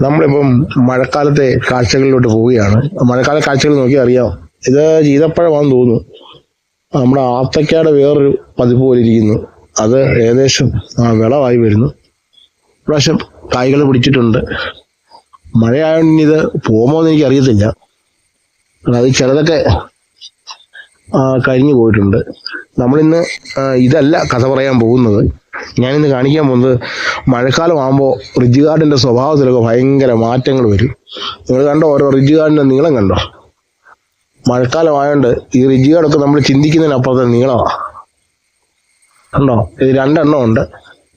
നമ്മളിപ്പം മഴക്കാലത്തെ കാഴ്ചകളിലോട്ട് പോവുകയാണ്. മഴക്കാല കാഴ്ചകൾ നോക്കി അറിയാം. ഇത് ചീതപ്പഴമാണെന്ന് തോന്നുന്നു. നമ്മുടെ ആത്തക്കയുടെ വേറൊരു പതിപ്പ് പോലെ ഇരിക്കുന്നു. അത് ഏകദേശം വിളവായി വരുന്നു. പ്രാവശ്യം കായ്കൾ പിടിച്ചിട്ടുണ്ട്. മഴയായതുകൊണ്ട് ഇത് പോകുമോ എന്ന് എനിക്ക് അറിയത്തില്ല അത് ചിലതൊക്കെ കരിഞ്ഞു പോയിട്ടുണ്ട്. നമ്മളിന്ന് ഇതല്ല കഥ പറയാൻ പോകുന്നത്. ഞാനിന്ന് കാണിക്കാൻ പോകുന്നത് മഴക്കാലം ആകുമ്പോൾ റിജ് ഗാർഡിന്റെ സ്വഭാവത്തിലൊക്കെ ഭയങ്കര മാറ്റങ്ങൾ വരും. നിങ്ങൾ കണ്ടോ? ഓരോ റിജ് ഗാർഡിന്റെ നീളം കണ്ടോ? മഴക്കാലം ആയതുകൊണ്ട് ഈ റിജ് ഗാർഡൊക്കെ നമ്മൾ ചിന്തിക്കുന്നതിനപ്പുറത്തെ നീളമാണ് കണ്ടോ? ഇത് രണ്ടെണ്ണം ഉണ്ട്.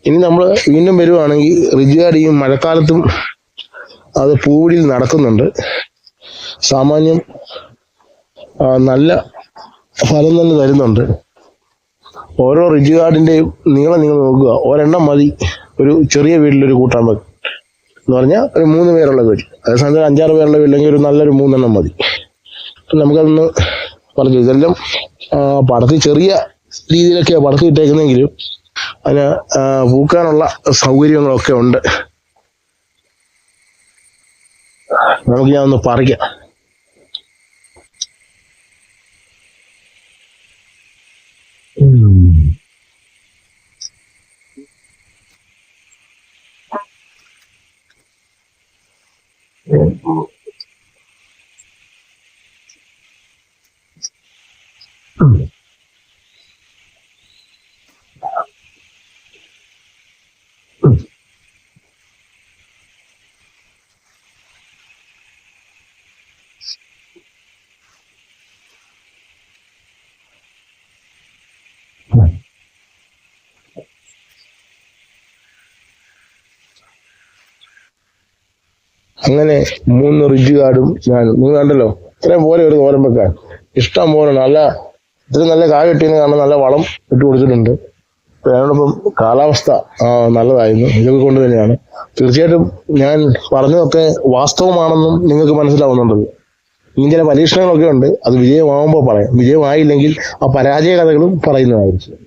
ഇനി നമ്മൾ വീണ്ടും വരുവാണെങ്കിൽ റിജ് ഗാർഡ് ഈ മഴക്കാലത്തും അത് പൂവിടിയിൽ നടക്കുന്നുണ്ട്. സാമാന്യം നല്ല ഫലം തന്നെ തരുന്നുണ്ട്. ഓരോ റിജ് ഗാർഡിന്റെയും നീളം നിങ്ങൾ നോക്കുക. ഒരെണ്ണം മതി. ഒരു ചെറിയ വീട്ടിലൊരു കൂട്ടാൻ വെക്കും എന്ന് പറഞ്ഞാൽ ഒരു മൂന്ന് പേരുള്ള വീട്. അതേസമയത്ത് ഒരു അഞ്ചാറ് പേരുള്ള വീട്ടിലെങ്കിൽ ഒരു നല്ലൊരു മൂന്നെണ്ണം മതി. നമുക്കതൊന്ന് പറഞ്ഞു ഇതെല്ലാം പടത്തിൽ പടത്തി ചെറിയ രീതിയിലൊക്കെ പടത്തി ഇട്ടേക്കുന്നെങ്കിലും അതിന് പൂക്കാനുള്ള സൗകര്യങ്ങളൊക്കെ ഉണ്ട്. നമുക്ക് ഞാൻ ഒന്ന് പറിക്കാം. Mm. അങ്ങനെ മൂന്ന് റിജ് കാർഡും മൂന്ന് നിങ്ങൾ കണ്ടല്ലോ. ഇത്രയും പോലെ ഒരു തോരൻ ഇഷ്ടം പോലെ നല്ല ഇത്രയും നല്ല കായ കിട്ടിയെന്ന് കാരണം നല്ല വളം ഇട്ട് കൊടുത്തിട്ടുണ്ട്. അതിനോടൊപ്പം കാലാവസ്ഥ നല്ലതായിരുന്നു. ഇതൊക്കെ കൊണ്ട് തന്നെയാണ്. തീർച്ചയായിട്ടും ഞാൻ പറഞ്ഞതൊക്കെ വാസ്തവമാണെന്നും നിങ്ങൾക്ക് മനസ്സിലാവുന്നുണ്ടല്ലോ. ചില പരീക്ഷണങ്ങളൊക്കെ ഉണ്ട്. അത് വിജയമാവുമ്പോൾ പറയാം. വിജയമായില്ലെങ്കിൽ ആ പരാജയ കഥകളും പറയുന്നതായിരിക്കും.